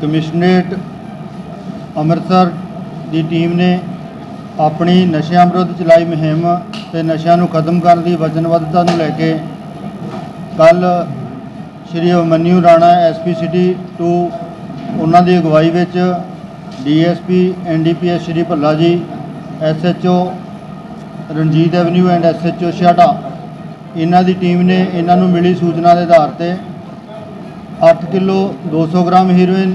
Commissionerate Amritsar ਦੀ team ਨੇ ਆਪਣੀ ਨਸ਼ਿਆਂ ਵਿਰੁੱਧ ਚਲਾਈ ਮੁਹਿੰਮ ਤੇ ਨਸ਼ਿਆਂ ਨੂੰ ਖਤਮ ਕਰਨ ਦੀ ਵਚਨਬੱਧਤਾ ਨੂੰ ਲੈ ਕੇ ਕੱਲ ਸ਼੍ਰੀ ਅਮਨਿਊ ਰਾਣਾ ਐਸਪੀ ਸਿਟੀ ਟੂ ਉਹਨਾਂ ਦੀ ਅਗਵਾਈ ਵਿੱਚ DSP NDPS Shri Bhalla ji SHO Ranjit avenue and SHO ਛਾਟਾ ਇਹਨਾਂ ਦੀ ਟੀਮ ਨੇ ਇਹਨਾਂ ਨੂੰ ਮਿਲੀ ਸੂਚਨਾ ਦੇ ਆਧਾਰ ਤੇ 8 ਕਿਲੋ 200 ਗ੍ਰਾਮ ਹੀਰੋਇਨ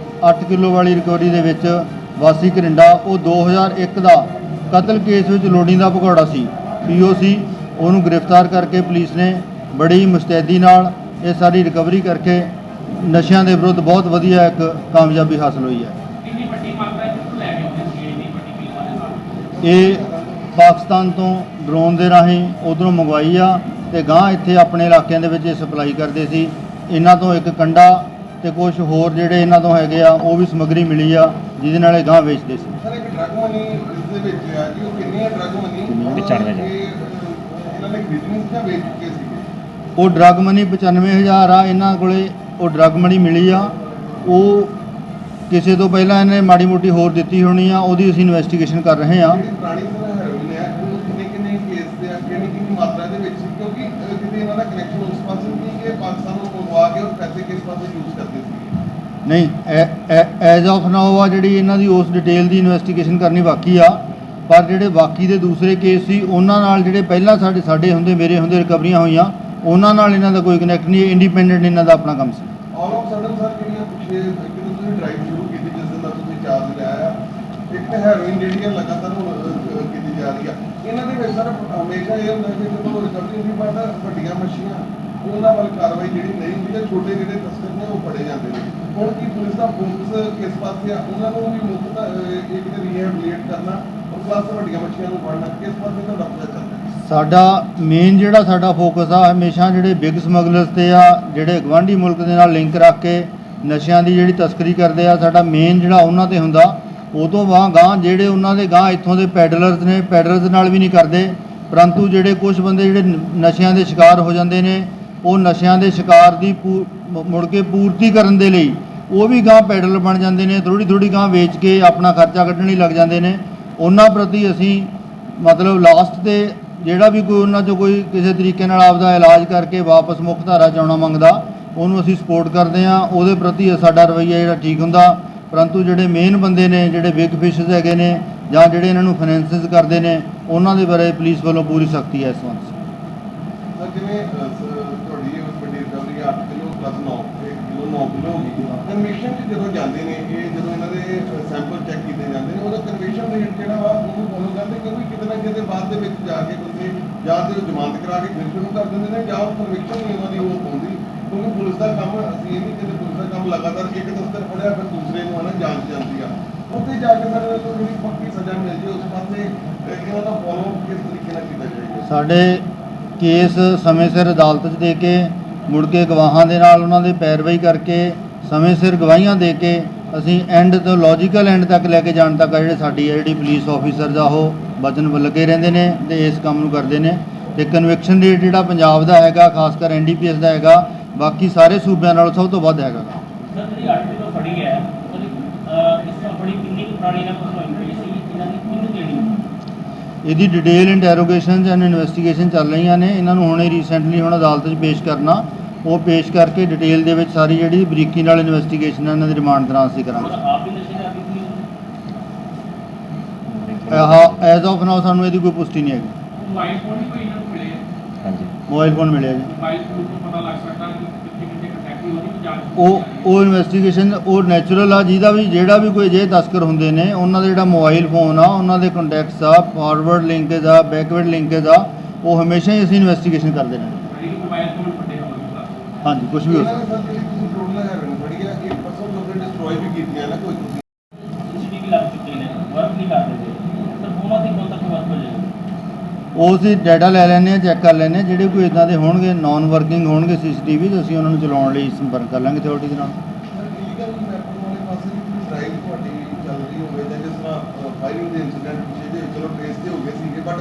8 ਕਿਲੋ ਵਾਲੀ ਰਿਕਵਰੀ ਦੇ ਵਿੱਚ ਵਾਸੀ ਕਰਿੰਡਾ ਉਹ 2001 ਦਾ ਕਤਲ ਕੇਸ ਵਿੱਚ ਲੋੜੀਂਦਾ ਭਗੌੜਾ ਸੀ। ਪੀਓਸੀ ਉਹਨੂੰ ਗ੍ਰਿਫਤਾਰ ਕਰਕੇ ਪੁਲਿਸ ਨੇ ਬੜੀ ਮੁਸਤੈਦੀ ਨਾਲ ਇਹ ਸਾਰੀ ਰਿਕਵਰੀ ਕਰਕੇ ਨਸ਼ਿਆਂ ਦੇ ਵਿਰੁੱਧ ਬਹੁਤ ਵਧੀਆ ਇੱਕ ਕਾਮਯਾਬੀ ਹਾਸਲ ਹੋਈ ਹੈ। ਦੇ ਇਹ ਪਾਕਿਸਤਾਨ ਤੋਂ ਡਰੋਨ ਦੇ ਰਾਹੀਂ ਉਧਰੋਂ ਮੰਗਵਾਈ ਆ ਤੇ ਗਾਂ ਇੱਥੇ ਆਪਣੇ ਇਲਾਕਿਆਂ ਦੇ ਵਿੱਚ ਇਹ ਸਪਲਾਈ ਕਰਦੇ ਸੀ। ਇਹਨਾਂ ਤੋਂ ਇੱਕ ਕੰਡਾ ਤੇ ਕੁਝ ਹੋਰ ਜਿਹੜੇ ਇਹਨਾਂ ਤੋਂ ਹੈਗੇ ਆ ਉਹ ਵੀ ਸਮੱਗਰੀ ਮਿਲੀ ਆ ਜਿਹਦੇ ਨਾਲ ਇਹ ਗਾਂ ਵੇਚਦੇ ਸੀ। ਸਰ ਇੱਕ ਡਰਗ ਮਨੀ ਇਸ ਦੇ ਵਿੱਚ ਆ ਕਿ ਉਹ ਕਿੰਨੀਆਂ ਡਰਗ ਮਨੀ ਇਹ ਚਾਰ ਵਜੇ। ਇਹਨਾਂ ਨੇ ਜਾਂ ਵੇਚ ਚੁੱਕੇ ਉਹ ਡਰਗ ਮਨੀ 95000 ਆ ਇਹਨਾਂ ਕੋਲੇ ਉਹ ਡਰਗ ਮਨੀ ਮਿਲੀ ਆ। ਉਹ ਕਿਸੇ ਤੋਂ ਪਹਿਲਾਂ ਇਹਨੇ ਮਾੜੀ ਮੋਟੀ ਹੋਰ ਦਿੱਤੀ ਹੋਣੀ ਆ ਉਹਦੀ ਅਸੀਂ ਇਨਵੈਸਟੀਗੇਸ਼ਨ ਕਰ ਰਹੇ ਆ। ਕਿੰਨੇ ਕਿੰਨੇ ਕਿੰਨੀ ਕਿੰਨੀ ਕਿਉਂਕਿ ਇਹਨਾਂ ਦਾ ਕਨੈਕਸ਼ਨ ਉਸ ਪਾਸੇ ਨਹੀਂ ਕਿ ਪਾਕਿਸਤਾਨ ਨੂੰ ਮੰਗਵਾ ਕੇ ਉਹ ਪੈਸੇ ਕਿਸ ਪਾਸੇ ਯੂਜ਼ ਕਰਦੇ ਨਹੀਂ ਐਜ਼ ਆਫ ਨਾਓ ਆ ਜਿਹੜੀ ਇਹਨਾਂ ਦੀ ਉਸ ਡਿਟੇਲ ਦੀ ਇਨਵੈਸਟੀਗੇਸ਼ਨ ਕਰਨੀ ਬਾਕੀ ਆ, ਪਰ ਜਿਹੜੇ ਬਾਕੀ ਦੇ ਦੂਸਰੇ ਕੇਸ ਸੀ, ਉਹਨਾਂ ਨਾਲ ਜਿਹੜੇ ਪਹਿਲਾਂ ਸਾਡੇ ਸਾਡੇ ਹੁੰਦੇ, ਮੇਰੇ ਹੁੰਦੇ ਰਿਕਵਰੀਆਂ ਹੋਈਆਂ, ਉਹਨਾਂ ਨਾਲ ਇਹਨਾਂ ਦਾ ਕੋਈ ਕਨੈਕਟ ਨਹੀਂ ਇੰਡੀਪੈਂਡੈਂਟ ਇਹਨਾਂ ਦਾ ਆਪਣਾ ਕੰਮ ਸੀ। ਆਲ ਆਫ ਸਡਨ ਸਰ ਜਿਹੜੀਆਂ ਪਿੱਛੇ ਇੱਕ ਤਾਂ ਤੁਸੀਂ ਡਰਾਈਵ ਸ਼ੁਰੂ ਕੀਤੀ, ਜਿਸ ਦਿਨ ਦਾ ਤੁਸੀਂ ਚਾਰਜ ਲਿਆ ਇੱਕ ਹੈਰੋਇਨ ਜਿਹੜੀ ਆ, ਲਗਾਤਾਰ ਕੀਤੀ ਜਾ ਰਹੀ ਆ। ਇਹਨਾਂ ਦੇ ਵਿੱਚ ਸਰ ਹਮੇਸ਼ਾ ਇਹ ਹੁੰਦਾ ਕਿ ਜਦੋਂ ਰਿਕਵਰੀ ਹੁੰਦੀ ਬਾਅਦ ਵੱਡੀਆਂ ਮੱਛੀਆਂ ਉਹਨਾਂ ਵੱਲ ਕਾਰਵਾਈ ਜਿਹੜੀ ਨਹੀਂ ਹੁੰਦੀ ਜਾਂ ਛੋਟੇ ਜਿਹੜੇ ਤਸਕਰ ਨੇ, ਉਹ ਫੜੇ ਜਾਂਦੇ ਨੇ। ਹੁਣ ਕੀ ਪੁਲਿਸ ਦਾ ਫੋਕਸ ਕਿਸ ਪਾਸੇ ਆ? ਉਹਨਾਂ ਨੂੰ ਵੀ ਮੁਕਤ ਇੱਕ ਰੀਹੈਬਿਲਿਟ ਕਰਨਾ ਔਰ ਪਲੱਸ ਵੱਡੀਆਂ ਮੱਛੀਆਂ ਨੂੰ ਫੜਨਾ। ਕਿਸ ਪਾਸੇ ਤੁਹਾਡਾ ਪ੍ਰੋਜੈਕਟ ਚੱਲਦਾ ਸਾਡਾ ਮੇਨ ਜਿਹੜਾ ਸਾਡਾ ਫੋਕਸ ਆ ਹਮੇਸ਼ਾ ਜਿਹੜੇ ਬਿਗ ਸਮਗਲਰਸ ਤੇ ਆ, ਜਿਹੜੇ ਗਵਾਂਢੀ ਮੁਲਕ ਦੇ ਨਾਲ ਲਿੰਕ ਰੱਖ ਕੇ ਨਸ਼ਿਆਂ ਦੀ ਜਿਹੜੀ ਤਸਕਰੀ ਕਰਦੇ ਆ, ਸਾਡਾ ਮੇਨ ਜਿਹੜਾ ਉਹਨਾਂ ਤੇ ਹੁੰਦਾ। ਉਹ ਤੋਂ ਵਾਂ ਗਾਂ ਜਿਹੜੇ ਉਹਨਾਂ ਦੇ ਗਾਂ ਇੱਥੋਂ ਦੇ ਪੈਡਲਰਸ ਨੇ ਪੈਡਲਰਸ ਨਾਲ ਵੀ ਨਹੀਂ ਕਰਦੇ। ਪਰੰਤੂ ਜਿਹੜੇ ਕੁਝ ਬੰਦੇ ਜਿਹੜੇ ਨਸ਼ਿਆਂ ਦੇ ਸ਼ਿਕਾਰ ਹੋ ਜਾਂਦੇ ਨੇ ਉਹ ਨਸ਼ਿਆਂ ਦੇ ਸ਼ਿਕਾਰ ਦੀ ਪੂ- ਮੁੜ ਕੇ ਪੂਰਤੀ ਕਰਨ ਦੇ ਲਈ ਉਹ ਵੀ ਗਾਂ ਪੈਡਲ ਬਣ ਜਾਂਦੇ ਨੇ ਥੋੜੀ ਥੋੜੀ ਗਾਂ ਵੇਚ ਕੇ ਆਪਣਾ ਖਰਚਾ ਕੱਢਣ ਲਈ ਲੱਗ ਜਾਂਦੇ ਨੇ। ਉਹਨਾਂ ਪ੍ਰਤੀ ਅਸੀਂ ਮਤਲਬ ਲਾਸਟ ਤੇ ਜਿਹੜਾ ਵੀ ਕੋਈ ਉਹਨਾਂ 'ਚੋਂ ਕੋਈ ਕਿਸੇ ਤਰੀਕੇ ਨਾਲ ਆਪਦਾ ਇਲਾਜ ਕਰਕੇ ਵਾਪਸ ਮੁੱਖ ਧਾਰਾ 'ਚ ਆਉਣਾ ਮੰਗਦਾ, ਉਹਨੂੰ ਅਸੀਂ ਸਪੋਰਟ ਕਰਦੇ ਹਾਂ। ਉਹਦੇ ਪ੍ਰਤੀ ਸਾਡਾ ਰਵੱਈਆ ਜਿਹੜਾ ਠੀਕ ਹੁੰਦਾ, ਪਰੰਤੂ ਜਿਹੜੇ ਮੇਨ ਬੰਦੇ ਨੇ, ਜਿਹੜੇ ਬਿਗ ਫਿਸ਼ਸ ਹੈਗੇ ਨੇ ਜਾਂ ਜਿਹੜੇ ਇਹਨਾਂ ਨੂੰ ਫਾਈਨੈਂਸਿਸ ਕਰਦੇ ਨੇ, ਉਹਨਾਂ ਦੇ ਬਾਰੇ ਪੁਲਿਸ ਵੱਲੋਂ ਪੂਰੀ ਸਖਤੀ ਹੈ ਇਸ ਵਕਤ ਜਿਵੇਂ 8 ਕਿਲੋ ਪਲੱਸ 9 1 ਕਿਲੋ 9 ਕਿਲੋ ਹੋ ਗਈ ਕਨਵੈਕਸ਼ਨ 'ਚ ਜਦੋਂ ਜਾਂਦੇ ਨੇ ਇਹ ਜਦੋਂ ਇਹਨਾਂ ਦੇ ਸੈਂਪਲ ਚੈੱਕ ਕੀਤੇ ਜਾਂਦੇ ਨੇ ਉਹਦਾ ਕਨਵੈਕਸ਼ਨ ਰੇਟ ਜਿਹੜਾ ਵਾ ਉਹਨੂੰ ਫੋਲੋ ਕਰਦੇ ਕਿਉਂਕਿ ਕਿਤੇ ਨਾ ਕਿਤੇ ਬਾਅਦ ਦੇ ਵਿੱਚ ਜਾ ਕੇ ਬੰਦੇ ਜਾਂ ਤੇ ਜ਼ਮਾਨਤ ਕਰਾ ਕੇ ਫਿਰ ਸ਼ੁਰੂ ਕਰ ਦਿੰਦੇ ਨੇ ਜਾਂ ਉਹ ਕਨਵੈਕਸ਼ਨ ਨਹੀਂ ਉਹਨਾਂ ਦੀ ਉਹ ਪਾਉਂਦੀ। ਕਿਉਂਕਿ ਪੁਲਿਸ ਦਾ ਕੰਮ ਅਸੀਂ ਇਹ ਨਹੀਂ ਕਿ ਪੁਲਿਸ ਦਾ ਕੰਮ ਲਗਾਤਾਰ ਇੱਕ ਤਸਕਰ ਫੜਿਆ ਫਿਰ ਦੂਸਰੇ ਨੂੰ ਹਨਾ ਜਾਂਚ ਜਾਂਦੀ ਆ। ਉੱਥੇ ਜਾ ਕੇ ਸਾਡੇ ਤੋਂ ਜਿਹੜੀ ਪੱਕੀ ਸਜ਼ਾ ਮਿਲ ਜੇ ਉਸ ਪਾਸੇ ਇਹਨਾਂ ਦਾ ਫੋਲੋ ਕਿਸ ਤਰੀਕੇ ਨਾਲ ਕੀਤਾ ਜਾਏਗਾ? ਸਾਡੇ ਕੇਸ ਸਮੇਂ ਸਿਰ ਅਦਾਲਤ 'ਚ ਦੇ ਕੇ ਮੁੜ ਕੇ ਗਵਾਹਾਂ ਦੇ ਨਾਲ ਉਹਨਾਂ ਦੀ ਪੈਰਵਾਈ ਕਰਕੇ ਸਮੇਂ ਸਿਰ ਗਵਾਹੀਆਂ ਦੇ ਕੇ ਅਸੀਂ ਐਂਡ ਤੋਂ ਲੌਜੀਕਲ ਐਂਡ ਤੱਕ ਲੈ ਕੇ ਜਾਣ ਤੱਕ ਆ ਜਿਹੜੇ ਸਾਡੀ ਆ ਜਿਹੜੀ ਪੁਲਿਸ ਆਫੀਸਰਸ ਆ ਉਹ ਵਚਨ ਲੱਗੇ ਰਹਿੰਦੇ ਨੇ ਤੇ ਇਸ ਕੰਮ ਨੂੰ ਕਰਦੇ ਨੇ। ਤੇ ਕਨਵੈਕਸ਼ਨ ਰੇਟ ਜਿਹੜਾ ਪੰਜਾਬ ਦਾ ਹੈਗਾ, ਖਾਸ ਕਰ ਐਨਡੀਪੀਐਸ ਦਾ ਹੈਗਾ, ਬਾਕੀ ਸਾਰੇ ਸੂਬਿਆਂ ਨਾਲੋਂ ਸਭ ਤੋਂ ਵੱਧ ਹੈਗਾ। ਸਰ, ਜਿਹੜੀ 8 ਕਿਲੋ ਫੜੀ ਹੈ ਇਸ ਤਰ੍ਹਾਂ ਕਿੰਨੀ ਪੁਰਾਣੀ ਨਾ ਕੋਈ ਹੋਈ ਸੀ ਇਹਨਾਂ ਦੀ ਇਹਦੀ ਡਿਟੇਲ ਇੰਟਰੋਗੇਸ਼ਨਸ ਐਂਡ ਇਨਵੈਸਟੀਗੇਸ਼ਨ ਚੱਲ ਰਹੀਆਂ ਨੇ। ਇਹਨਾਂ ਨੂੰ ਹੁਣੇ ਰੀਸੈਂਟਲੀ ਹੁਣ ਅਦਾਲਤ 'ਚ ਪੇਸ਼ ਕਰਨਾ। ਉਹ ਪੇਸ਼ ਕਰਕੇ ਡਿਟੇਲ ਦੇ ਵਿੱਚ ਸਾਰੀ ਜਿਹੜੀ ਬਰੀਕੀ ਨਾਲ ਇਨਵੈਸਟੀਗੇਸ਼ਨ ਇਹਨਾਂ ਦੀ ਰਿਮਾਂਡ ਦੌਰਾਨ ਅਸੀਂ ਕਰਾਂਗੇ। ਆਹ ਐਜ਼ ਆਫ ਨਾਓ ਸਾਨੂੰ ਇਹਦੀ ਕੋਈ ਪੁਸ਼ਟੀ ਨਹੀਂ ਹੈਗੀ। ਮੋਬਾਈਲ ਫੋਨ ਹੀ ਕੋਈ ਇਹਨਾਂ ਨੂੰ ਮਿਲੇ ਹਾਂਜੀ। ਮੋਬਾਈਲ ਫੋਨ ਮਿਲਿਆ ਜੀ। ਮੋਬਾਈਲ ਫੋਨ ਤੋਂ ਪਤਾ ਲੱਗ ਸਕਦਾ ਕਿ ਕਿੱਥੇ ਕਿੱਥੇ ਕੰਟੈਕਟ ਹੋ ਰਹੀ ਜਾਂਚ ਉਹ ਉਹ ਇਨਵੈਸਟੀਗੇਸ਼ਨ ਉਹ ਨੈਚੁਰਲ ਆ ਜਿਹਦਾ ਵੀ ਜਿਹੜਾ ਵੀ ਕੋਈ ਜੇ ਤਸਕਰ ਹੁੰਦੇ ਨੇ ਉਹਨਾਂ ਦਾ ਜਿਹੜਾ ਮੋਬਾਈਲ ਫੋਨ ਆ ਉਹਨਾਂ ਦੇ ਕੰਟੈਕਟਸ ਆ ਫਾਰਵਰਡ ਲਿੰਕੇਜ ਆ ਬੈਕਵਰਡ ਲਿੰਕੇਜ ਆ ਉਹ ਹਮੇਸ਼ਾ ਹੀ ਅਸੀਂ ਇਨਵੈਸਟੀਗੇਸ਼ਨ ਕਰਦੇ ਮੋਬਾਈਲ ਫੋਨ ਵੱਡੇ ਹੋਣਗੇ ਹਾਂਜੀ ਕੁਝ ਵੀ ਹੋ ਸਕਦਾ ਨੇ ਸਰ ਜਿਹੜੀ ਤੁਸੀਂ ਟੋਟਲ ਹੈਵਨ ਫੜੀ ਹੈ ਇਹ ਪਰਸਨਲ ਉਹਦੇ ਡਿਸਟਰੋਏ ਵੀ ਕੀਤੀਆਂ ਨਾ ਕੋਈ ਤੁਸੀਂ ਸੀਸੀਟੀਵੀ ਲੱਗ ਚੁੱਕੇ ਨੇ ਵਰਕ ਨਹੀਂ ਕਰਦੇ ਸੀ ਤਾਂ ਉਹਨਾਂ ਦੀ ਕੋਲ ਤੱਕ ਵਰਕ ਹੋ ਜਾਏਗਾ ਉਹ ਅਸੀਂ ਡਾਟਾ ਲੈ ਲੈਂਦੇ ਆ ਚੈੱਕ ਕਰ ਲੈਂਦੇ ਆ ਜਿਹੜੇ ਕੋਈ ਇਦਾਂ ਦੇ ਹੋਣਗੇ ਨਾਨ ਵਰਕਿੰਗ ਹੋਣਗੇ ਸੀਸੀਟੀਵੀ ਅਸੀਂ ਉਹਨਾਂ ਨੂੰ ਚਲਾਉਣ ਲਈ ਸੰਪਰਕ ਕਰ ਲਾਂਗੇ ਅਥਾਰਟੀ ਦੇ ਨਾਲ। ਲੀਗਲ ਵੈਪਨ ਵਾਲੇ ਪਾਸੇ ਵੀ ਕੋਈ ਡਰਾਈਵ ਤੁਹਾਡੀ ਚੱਲ ਰਹੀ ਹੋਵੇ ਜਾਂ ਜਿਸ ਤਰ੍ਹਾਂ ਫਾਇਰਿੰਗ ਦੇ ਇਨਸੀਡੈਂਟ ਪਿੱਛੇ ਜੇ ਚਲੋ ਟ੍ਰੇਸ ਤੇ ਹੋ ਗਏ ਸੀਗੇ ਬਟ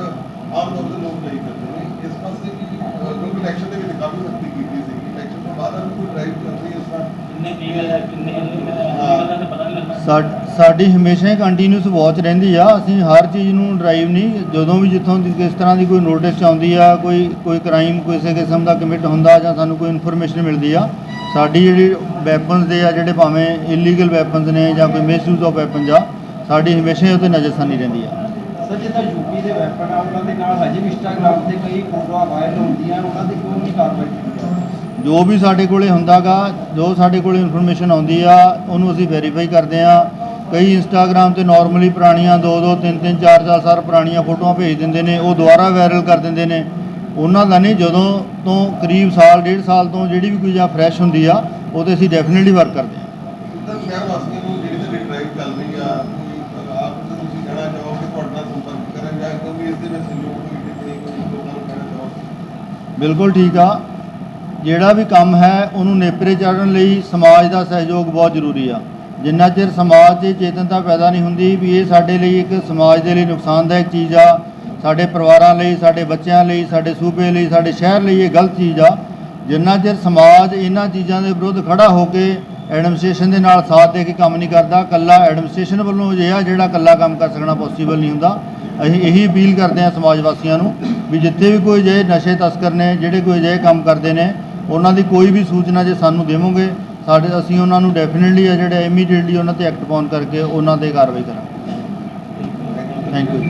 ਆਮ ਤੌਰ ਤੇ ਲੋਕ ਨਹੀਂ ਕਰਦੇ ਨੇ। ਇਸ ਪਾਸੇ ਵੀ ਅਹ, ਕਿਉਂਕਿ ਇਲੈਕਸ਼ਨ ਦੇ ਵਿੱਚ ਕਾਫੀ ਸਖਤੀ ਕੀਤੀ ਸੀਗੀ। ਇਲੈਕਸ਼ਨ ਤੋਂ ਬਾਅਦ ਵੀ ਕੋਈ ਡਰਾਈਵ ਚੱਲ ਰਹੀ ਹੈ ਇਸ ਤਰ੍ਹਾਂ? ਕਿੰਨੇ ਫੀਮੇਲ ਹੈ। ਕਿੰਨੇ ਇਹਨਾਂ ਦਾ ਪਤਾ ਨਹੀਂ ਲੱਗਦਾ। ਸਾ- ਸਾਡੀ ਹਮੇਸ਼ਾ ਹੀ ਕੰਟੀਨਿਊਸ ਵਾਚ ਰਹਿੰਦੀ ਆ। ਅਸੀਂ ਹਰ ਚੀਜ਼ ਨੂੰ ਡਰਾਈਵ ਨਹੀਂ ਜਦੋਂ ਵੀ ਜਿੱਥੋਂ ਦੀ ਕਿਸ ਤਰ੍ਹਾਂ ਦੀ ਕੋਈ ਨੋਟਿਸ ਆਉਂਦੀ ਆ ਕੋਈ ਕੋਈ ਕ੍ਰਾਈਮ ਕਿਸੇ ਕਿਸਮ ਦਾ ਕਮਿਟ ਹੁੰਦਾ ਜਾਂ ਸਾਨੂੰ ਕੋਈ ਇਨਫੋਰਮੇਸ਼ਨ ਮਿਲਦੀ ਆ ਸਾਡੀ ਜਿਹੜੀ ਵੈਪਨਸ ਦੇ ਆ ਜਿਹੜੇ ਭਾਵੇਂ ਇਲੀਗਲ ਵੈਪਨਸ ਨੇ ਜਾਂ ਕੋਈ ਮਿਸਯੂਜ਼ ਆਫ ਵੈਪਨਸ ਆ ਸਾਡੀ ਹਮੇਸ਼ਾ ਹੀ ਉਹ 'ਤੇ ਨਜ਼ਰਸਾਨੀ ਰਹਿੰਦੀ ਆ। ਸਰ ਜਿੱਦਾਂ ਯੂਪੀ ਦੇ ਵੈਪਨ ਆ ਉਹਨਾਂ ਦੇ ਨਾਲ ਹਜੇ ਵੀ ਇੰਸਟਾਗ੍ਰਾਮ ਤੇ ਕਈ ਫੋਟੋਆਂ ਵਾਇਰਲ ਹੁੰਦੀਆਂ ਉਹਨਾਂ ਤੇ ਕਿਉਂ ਨਹੀਂ ਕਾਰਵਾਈ ਕੀਤੀ ਜਾਂਦੀ। ਜੋ ਵੀ ਸਾਡੇ ਕੋਲੇ ਹੁੰਦਾਗਾ ਜੋ ਸਾਡੇ ਕੋਲੇ ਇਨਫੋਰਮੇਸ਼ਨ ਆਉਂਦੀ ਆ ਉਹਨੂੰ ਅਸੀਂ ਵੈਰੀਫਾਈ ਕਰਦੇ ਆ। ਕਈ ਇੰਸਟਾਗ੍ਰam ਤੇ ਨਾਰਮਲੀ ਪੁਰਾਣੀਆਂ 2 2 3 3 4 4 ਸਾਲ ਪੁਰਾਣੀਆਂ ਫੋਟੋਆਂ ਭੇਜ ਦਿੰਦੇ ਨੇ ਉਹ ਦੁਬਾਰਾ ਵਾਇਰਲ ਕਰ ਦਿੰਦੇ ਨੇ। ਉਹਨਾਂ ਦਾ ਨਹੀਂ ਜਦੋਂ ਤੋਂ ਕਰੀਬ ਸਾਲ ਡੇਢ ਸਾਲ ਤੋਂ ਜਿਹੜੀ ਵੀ ਕੋਈ ਜਾਂ ਫਰੈਸ਼ ਹੁੰਦੀ ਆ ਉਹਦੇ ਅਸੀਂ ਡੈਫੀਨਿਟਲੀ ਵਰਕ ਕਰਦੇ ਆ ਤਾਂ ਸ਼ਹਿਰ ਵਾਸੀਆਂ ਨੂੰ ਜਿਹੜੀ ਤੁਹਾਡੀ ਡਰਾਈਵ ਚੱਲ ਰਹੀ ਆ ਕੋਈ ਆਪ ਤੋਂ ਤੁਸੀਂ ਕਹਿਣਾ ਚਾਹੋਗੇ ਤੁਹਾਡੇ ਨਾਲ ਸੰਪਰਕ ਕਰਨ ਜਾਂ ਕਿਉਂਕਿ ਇਸ ਦੇ ਵਿੱਚ ਸਹਿਯੋਗ ਕੋਈ ਟਿੱਪਣੀ ਕੋਈ ਲੋਕਾਂ ਨੂੰ ਕਹਿਣਾ ਚਾਹੋ। ਬਿਲਕੁਲ ਠੀਕ ਆ। ਜਿਹੜਾ ਵੀ ਕੰਮ ਹੈ ਉਹਨੂੰ ਨੇਪਰੇ ਚਾੜਨ ਲਈ ਸਮਾਜ ਦਾ ਸਹਿਯੋਗ ਬਹੁਤ ਜ਼ਰੂਰੀ ਆ। ਜਿੰਨਾ ਚਿਰ ਸਮਾਜ 'ਚ ਚੇਤਨਤਾ ਪੈਦਾ ਨਹੀਂ ਹੁੰਦੀ ਵੀ ਇਹ ਸਾਡੇ ਲਈ ਇੱਕ ਸਮਾਜ ਦੇ ਲਈ ਨੁਕਸਾਨਦਾਇਕ ਚੀਜ਼ ਆ, ਸਾਡੇ ਪਰਿਵਾਰਾਂ ਲਈ, ਸਾਡੇ ਬੱਚਿਆਂ ਲਈ, ਸਾਡੇ ਸੂਬੇ ਲਈ, ਸਾਡੇ ਸ਼ਹਿਰ ਲਈ ਇਹ ਗਲਤ ਚੀਜ਼ ਆ, ਜਿੰਨਾ ਚਿਰ ਸਮਾਜ ਇਹਨਾਂ ਚੀਜ਼ਾਂ ਦੇ ਵਿਰੁੱਧ ਖੜਾ ਹੋ ਕੇ ਐਡਮਿਨਿਸਟ੍ਰੇਸ਼ਨ ਦੇ ਨਾਲ ਸਾਥ ਦੇ ਕੇ ਕੰਮ ਨਹੀਂ ਕਰਦਾ ਕੱਲਾ ਐਡਮਿਨਿਸਟ੍ਰੇਸ਼ਨ ਵੱਲੋਂ ਜੇ ਜਿਹੜਾ ਕੱਲਾ ਕੰਮ ਕਰ ਸਕਣਾ ਪੋਸੀਬਲ ਨਹੀਂ ਹੁੰਦਾ, ਅਸੀਂ ਇਹੀ ਅਪੀਲ ਕਰਦੇ ਹਾਂ ਸਮਾਜ ਵਾਸੀਆਂ ਨੂੰ ਵੀ ਜਿੱਥੇ ਵੀ ਕੋਈ ਜੇ ਨਸ਼ੇ ਤਸਕਰ ਨੇ, ਜਿਹੜੇ ਕੋਈ ਜੇ ਕੰਮ ਕਰਦੇ ਨੇ, ਉਹਨਾਂ ਦੀ ਕੋਈ ਵੀ ਸੂਚਨਾ ਜੇ ਸਾਨੂੰ ਦੇਵੋਗੇ ਸਾਡੇ ਅਸੀਂ ਉਹਨਾਂ ਨੂੰ ਡੈਫੀਨਿਟਲੀ ਆ ਜਿਹੜੇ ਇਮੀਡੀਏਟਲੀ ਉਹਨਾਂ ਤੇ ਐਕਟ ਪਾਉਣ ਕਰਕੇ ਉਹਨਾਂ ਤੇ ਕਾਰਵਾਈ ਕਰਾਂਗੇ। Thank you